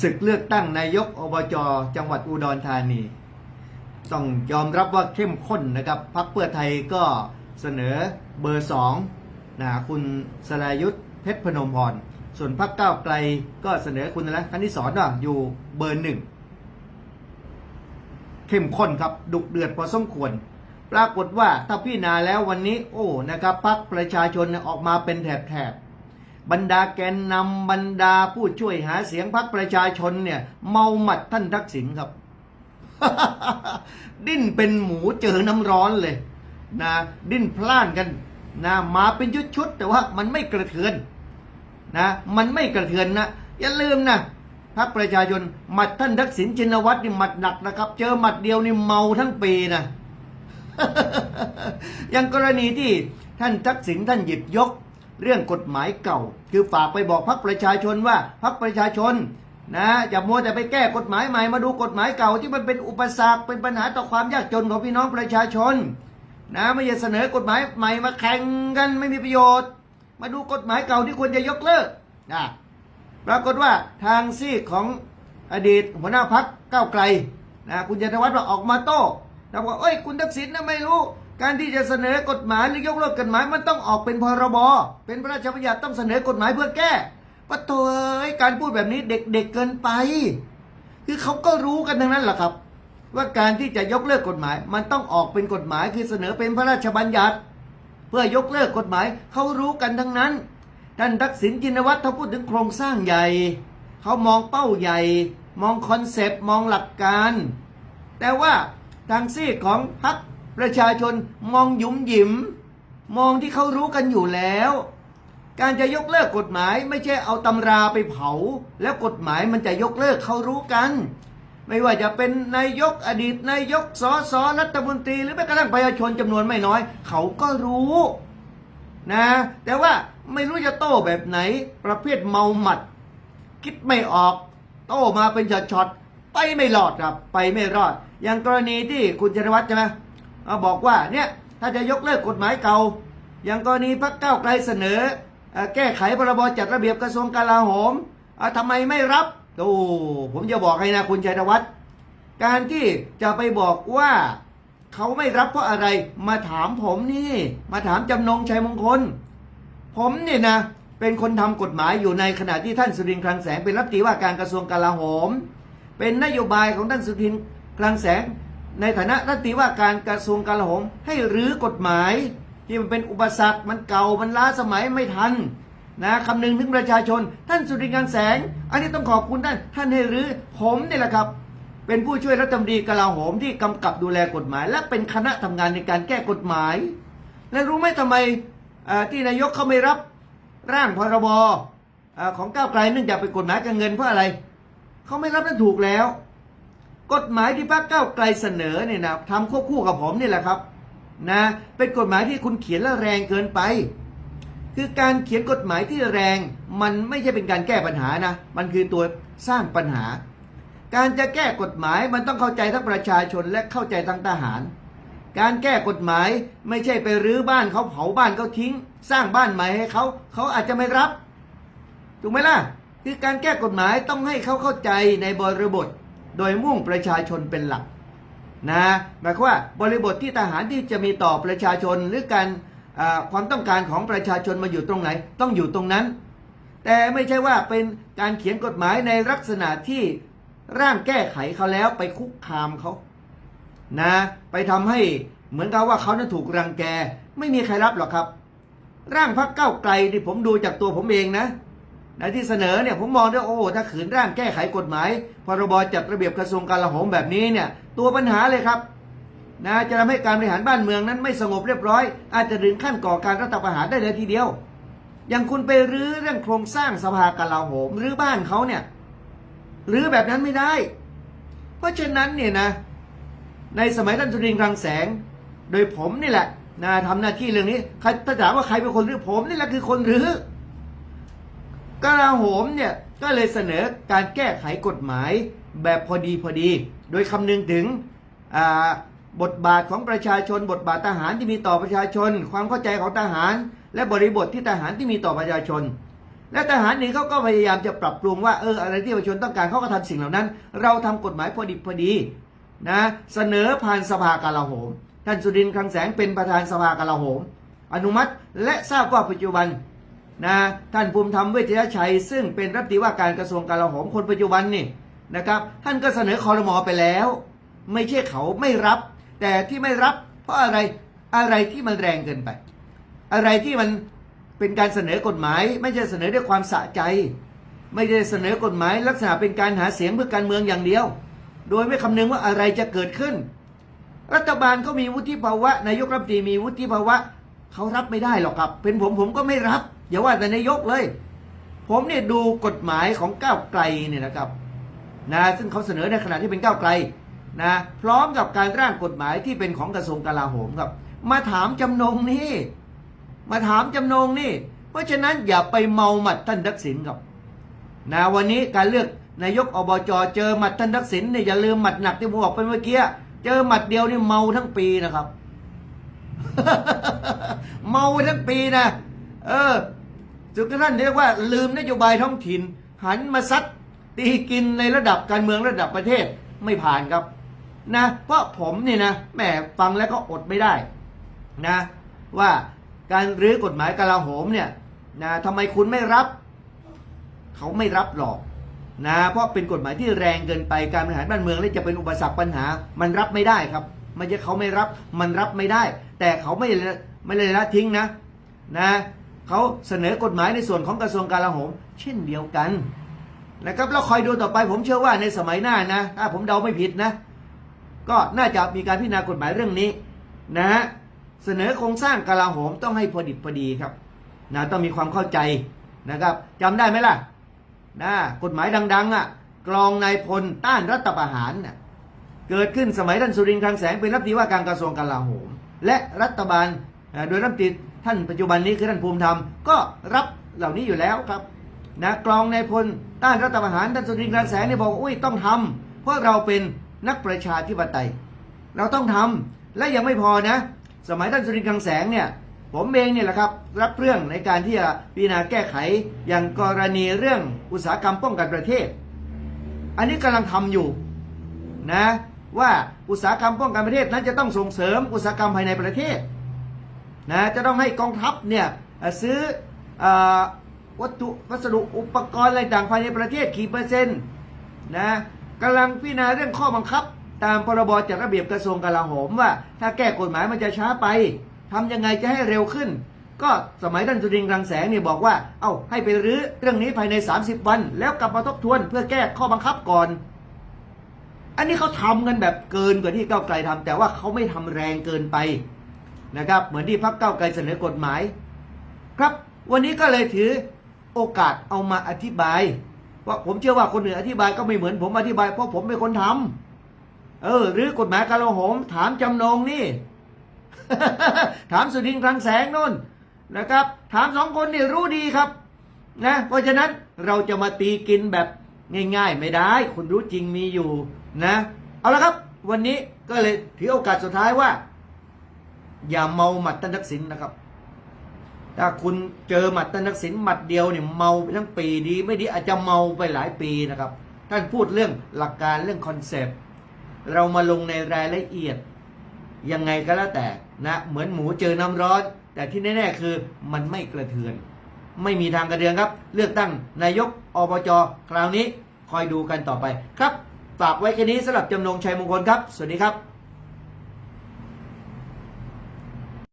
ศึกเลือกตั้งนายกอบจจังหวัดอุดรธานี ต้องยอมรับว่าเข้มข้นนะครับพรรคเพื่อไทยก็เสนอเบอร์สองนะคุณสรายุทธเพชรพนมพร ส่วนพรรคก้าวไกลก็เสนอคุณอะไรคณิสอนว่าอยู่เบอร์หนึ่งเข้มข้นครับดุเดือดพอสมควร ปรากฏว่าถ้าพี่นาแล้ววันนี้ โอ้นะครับพรรคประชาชนออกมาเป็นแถบๆ บรรดาแกนนำบรรดาผู้ช่วยหาเสียงพรรคประชาชนเนี่ย เมาหมัดท่านทักษิณครับ ดิ้นเป็นหมูเจอน้ำร้อนเลยนะดิ้นพล่านกันนะมาเป็นชุดๆแต่ว่ามันไม่กระเทือนนะมันไม่กระเทือนนะอย่าลืมนะพรรคประชาชนหมัดท่านทักษิณชินวัตรนี่หมัดหนักนะครับ เจอหมัดเดียวนี่เมาทั้งปีนะอย่างกรณีที่ท่านทักษิณท่านหยิบยก เรื่องกฎหมายเก่า คือฝากไปบอกพรรคประชาชนว่าพรรคประชาชนนะอย่ามัวแต่ไปแก้กฎหมายใหม่มาดูกฎหมายเก่าที่มันเป็นอุปสรรคเป็นปัญหาต่อความยากจนของพี่น้องประชาชนนะไม่อย่าเสนอกฎหมายใหม่มาแข่งกันไม่มีประโยชน์ มาดูกฎหมายเก่าที่ควรจะยกเลิกนะปรากฏว่าทางซีกของอดีตหัวหน้าพักก้าวไกลนะคุณยนวัฒน์ออกมาโต้แล้วว่าเอ้ยคุณทักษิณนะไม่รู้ การที่จะเสนอกฎหมายหรือยกเลิกกฎหมายมันต้องออกเป็นพรบ เป็นพระราชบัญญัติต้องเสนอกฎหมายเพื่อแก้ปะโถเอ้ยการพูดแบบนี้เด็กๆเเกินไป คือเขาก็รู้กันทั้งนั้นแหละครับ ว่าการที่จะยกเลิกกฎหมาย มันต้องออกเป็นกฎหมายคือเสนอเป็นพระราชบัญญัติ เพื่อยกเลิกกฎหมายเขารู้กันทั้งนั้นท่านทักษิณจินวัตรเขาพูดถึงโครงสร้างใหญ่เขามองเป้าใหญ่ มองคอนเซปต์มองหลักการ แต่ว่าทางซีกของพรรค ประชาชนมองหยุมหยิม มองที่เขารู้กันอยู่แล้ว การจะยกเลิกกฎหมายไม่ใช่เอาตำราไปเผา แล้วกฎหมายมันจะยกเลิกเขารู้กัน ไม่ว่าจะเป็นนายกอดีตนายกสอสอรัฐมนตรี หรือแม้กระทั่งประชาชนจำนวนไม่น้อย เขาก็รู้นะ แต่ว่าไม่รู้จะโต้แบบไหน ประเภทเมาหมัด คิดไม่ออก โต้มาเป็นช็อตๆไปไม่รอดครับ ไปไม่รอด อย่างกรณีที่คุณชนวัฒน์ใช่ไหม บอกว่าเนี่ยถ้าจะยกเลิกกฎหมายเก่า อย่างกรณีพรรคก้าวไกลเสนออแก้ไขพรบจัดระเบียบกระทรวงกลาโหมอะทำไมไม่รับโอ้ผมจะบอกให้นะคุณชัยธวัฒน์การที่จะไปบอกว่าเขาไม่รับเพราะอะไร มาถามผมนี่ มาถามจำนงชัยมงคล ผมเนี่ยนะ เป็นคนทำกฎหมายอยู่ในขณะที่ท่านสุรินทร์คลังแสงเป็นรัฐมนตรีว่าการกระทรวงกลาโหม เป็นนโยบายของท่านสุรินทร์คลังแสง ในฐานะรัฐมนตรีว่าการกระทรวงกลาโหมให้รื้อกฎหมาย ที่มันเป็นอุปสรรคมันเก่ามันล้าสมัยไม่ทันนะคำนึงถึงประชาชน ท่านสุรินทร์คลังแสง อันนี้ต้องขอบคุณท่านท่านให้รื้อผมนี่แหละครับ เป็นผู้ช่วยรัฐมนตรีกลาโหมที่กำกับดูแลกฎหมาย และเป็นคณะทำงานในการแก้กฎหมาย และรู้ไหมทำไมที่นายกเขาไม่รับร่างพรบอของก้าวไกลเนื่องจากเป็นกฎหมายการเงินเพราะอะไรเขาไม่รับนั่นถูกแล้ว กฎหมายที่พรรคก้าวไกลเสนอเนี่ยนะทำควบคู่กับผมนี่แหละครับนะเป็นกฎหมายที่คุณเขียนแล้วแรงเกินไป คือการเขียนกฎหมายที่แรงมันไม่ใช่เป็นการแก้ปัญหานะ มันคือตัวสร้างปัญหา การจะแก้กฎหมายมันต้องเข้าใจทั้งประชาชนและเข้าใจทั้งทหาร การแก้กฎหมายไม่ใช่ไปรื้อบ้านเขาเผาบ้านเขาทิ้ง สร้างบ้านใหม่ให้เขาเขาอาจจะไม่รับถูกไหมล่ะคือการแก้กฎหมายต้องให้เขาเข้าใจในบริบท โดยมุ่งประชาชนเป็นหลักนะหมายความว่าบริบทที่ทหารที่จะมีต่อประชาชนหรือการความต้องการของประชาชนมาอยู่ตรงไหน ต้องอยู่ตรงนั้น แต่ไม่ใช่ว่าเป็นการเขียนกฎหมายในลักษณะที่ร่างแก้ไขเขาแล้วไปคุกคามเขานะไปทำให้เหมือนกับว่าเขานั้นถูกรังแก ไม่มีใครรับหรอกครับ ร่างพักเก้าไกลที่ผมดูจากตัวผมเองนะ ในที่เสนอเนี่ยผมมองด้วยโอ้ถ้าขืนร่างแก้ไขกฎหมายพรบจัดระเบียบกระทรวงการลาโหมแบบนี้เนี่ยตัวปัญหาเลยครับนะจะทำให้การบริหารบ้านเมืองนั้นไม่สงบเรียบร้อย อาจจะถึงขั้นก่อการรัฐประหารได้เลยทีเดียว อย่างคุณไปรื้อเรื่องโครงสร้างสภากลาโหมหรือบ้านเขาเนี่ยรื้อแบบนั้นไม่ได้ เพราะฉะนั้นเนี่ยนะในสมัยท่านสุรินทร์คลังแสง โดยผมนี่แหละนะทำหน้าที่เรื่องนี้ใครถ้าถามว่าใครเป็นคนรื้อผมนี่แหละคือคนรื้อ กลาโหมเนี่ยก็เลยเสนอการแก้ไขกฎหมายแบบพอดีพอดี โดยคำนึงถึงบทบาทของประชาชน บทบาททหารที่มีต่อประชาชน ความเข้าใจของทหาร และบริบทที่ทหารที่มีต่อประชาชน และทหารนี่เขาก็พยายามจะปรับปรุงว่าเอออะไรที่ประชาชนต้องการเขาก็ทำสิ่งเหล่านั้น เราทำกฎหมายพอดีพอดีนะเสนอผ่านสภากลาโหม ท่านสุรินทร์คลังแสงเป็นประธานสภากลาโหม อนุมัติและทราบว่าปัจจุบัน นะท่านภูมิธรรมเวชยชัย ซึ่งเป็นรัฐมนตรีว่าการกระทรวงกลาโหมคนปัจจุบันนี่นะครับท่านก็เสนอคอรมอไปแล้ว ไม่ใช่เขาไม่รับ แต่ที่ไม่รับ เพราะอะไรอะไรที่มันแรงเกินไป อะไรที่มันเป็นการเสนอกฎหมาย ไม่ใช่เสนอด้วยความสะใจ ไม่ได้เสนอกฎหมาย ลักษณะเป็นการหาเสียงเพื่อการเมืองอย่างเดียว โดยไม่คำนึงว่าอะไรจะเกิดขึ้น รัฐบาลเขามีวุฒิภาวะนายกรัฐมนตรีมีวุฒิภาวะเขารับไม่ได้หรอกครับ เป็นผมผมก็ไม่รับ อย่าว่าแต่นายกเลย ผมเนี่ยดูกฎหมายของก้าวไกลเนี่ยนะครับนะซึ่งเขาเสนอในขณะที่เป็นก้าวไกลนะพร้อมกับการร่างกฎหมายที่เป็นของกระทรวงกลาโหมครับ มาถามจำนงนี่ มาถามจำนงนี่ เพราะฉะนั้นอย่าไปเมาหมัดท่านทักษิณครับนะวันนี้การเลือกนายกอบจเจอหมัดท่านทักษิณเนี่ยอย่าลืมหมัดหนักที่ผมบอกไปเมื่อกี้เจอหมัดเดียวนี่เมาทั้งปีนะครับ เมาทั้งปีนะ เออ จุดกระทั่งเรียกว่าลืมนโยบายท้องถิ่น หันมาซัดตีกินในระดับการเมืองระดับประเทศไม่ผ่านครับนะเพราะผมนี่นะแหมฟังแล้วก็อดไม่ได้นะว่าการรื้อกฎหมายกลาโหมเนี่ยนะทำไมคุณไม่รับ เขาไม่รับหรอกนะเพราะเป็นกฎหมายที่แรงเกินไปการบริหารบ้านเมืองและจะเป็นอุปสรรคปัญหา มันรับไม่ได้ครับไม่ใช่เขาไม่รับมันรับไม่ได้ แต่เขาไม่ละไม่เลยละทิ้งนะนะ เขาเสนอกฎหมายในส่วนของกระทรวงกลาโหม เช่นเดียวกันนะครับแล้วคอยดูต่อไปผมเชื่อว่าในสมัยหน้านะ ถ้าผมเดาไม่ผิดนะ ก็น่าจะมีการพิจารณากฎหมายเรื่องนี้นะฮะเสนอโครงสร้างกลาโหมต้องให้พอดิบพอดีครับนะต้องมีความเข้าใจนะครับจำได้ไหมล่ะนะกฎหมายดัง ๆอะกรองนายพลต้านรัฐประหารน่ะเกิดขึ้นสมัยท่านสุรินทร์คลังแสงเป็นรัฐมนตรีว่าการกระทรวงกลาโหม และรัฐบาล โดยรัฐมนตรีท่านปัจจุบันนี้คือท่านภูมิธรรมก็รับเหล่านี้อยู่แล้วครับนะกรองนายพลต้านรัฐประหารท่านสุรินทร์คลังแสงเนี่ยบอกว่าอุ้ยต้องทำเพราะเราเป็นนักประชาธิปไตย เราต้องทำและยังไม่พอนะ สมัยท่านสุรินทร์คลังแสงเนี่ยผมเองเนี่ยแหละครับรับเรื่องในการที่จะพิจารณาแก้ไขอย่างกรณีเรื่องอุตสาหกรรมป้องกันประเทศ อันนี้กำลังทำอยู่นะว่าอุตสาหกรรมป้องกันประเทศนั้นจะต้องส่งเสริมอุตสาหกรรมภายในประเทศ นะจะต้องให้กองทัพเนี่ยซื้ออวัตถุวัสดุอุปกรณ์อะไรต่างภายในประเทศกี่เปอร์เซ็นต์นะกำลังพิจารณาเรื่องข้อบังคับ ตามพรบจัดระเบียบกระทรวงกลาโหมว่า ถ้าแก้กฎหมายมันจะช้าไปทำยังไงจะให้เร็วขึ้น ก็สมัยท่านสุรินทร์รังแสงเนี่ยบอกว่า เอ้าให้ไปรื้อเรื่องนี้ภายใน 30 วัน แล้วกลับมาทบทวนเพื่อแก้ข้อบังคับก่อน อันนี้เขาทำกันแบบเกินกว่าที่ก้าวไกลทำแต่ว่าเขาไม่ทำแรงเกินไป นะครับ เหมือนที่พรรคก้าไกลเสนอกฎหมาย ครับวันนี้ก็เลยถือโอกาสเอามาอธิบายเพราะผมเชื่อว่าคนอื่นอธิบายก็ไม่เหมือนผมอธิบายเพราะผมเป็นคนทำเออ หรือกฎหมายกาลาโหม ถามจำนงนี่ ถามสุดินทร์คลังแสงนู่นนะครับ ถามสองคนนี่รู้ดีครับ นะ เพราะฉะนั้นเราจะมาตีกินแบบง่ายๆ ไม่ได้ คนรู้จริงมีอยู่นะ เอาละครับ วันนี้ก็เลยถือโอกาสสุดท้ายว่า อย่าเมาหมัดท่านทักษิณนะครับ ถ้าคุณเจอหมัดท่านทักษิณหมัดเดียวเนี่ยเมาไปทั้งปีดี ไม่ดีอาจจะเมาไปหลายปีนะครับท่านพูดเรื่องหลักการเรื่องคอนเซปต์เรามาลงในรายละเอียด ยังไงก็แล้วแต่นะเหมือนหมูเจอน้ำร้อน แต่ที่แน่ๆคือมันไม่กระเทือน ไม่มีทางกระเทือนครับ เลือกตั้งนายกอบจคราวนี้คอยดูกันต่อไปครับฝากไว้แค่นี้สำหรับจำนงชัยมงคลครับ สวัสดีครับ